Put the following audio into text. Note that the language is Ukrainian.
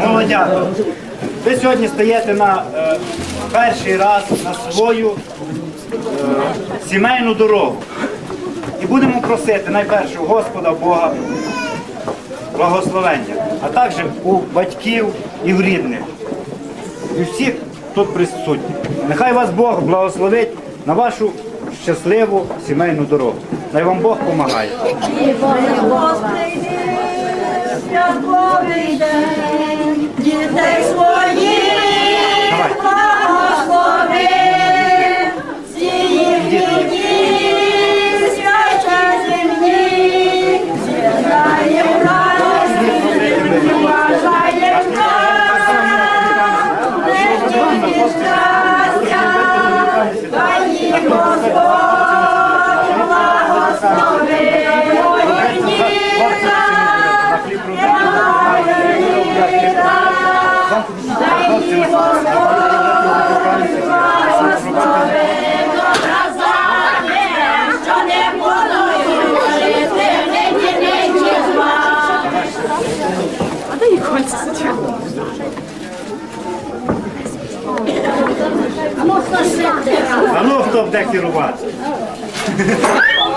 молодята, ви сьогодні стаєте на е, перший раз на свою е, сімейну дорогу. І будемо просити найперше у Господа Бога благословення, а також у батьків і у рідних, і всіх тут присутніх. Нехай вас Бог благословить на вашу щасливу сімейну дорогу. Най вам Бог допомагає. А ну хто буде керувати?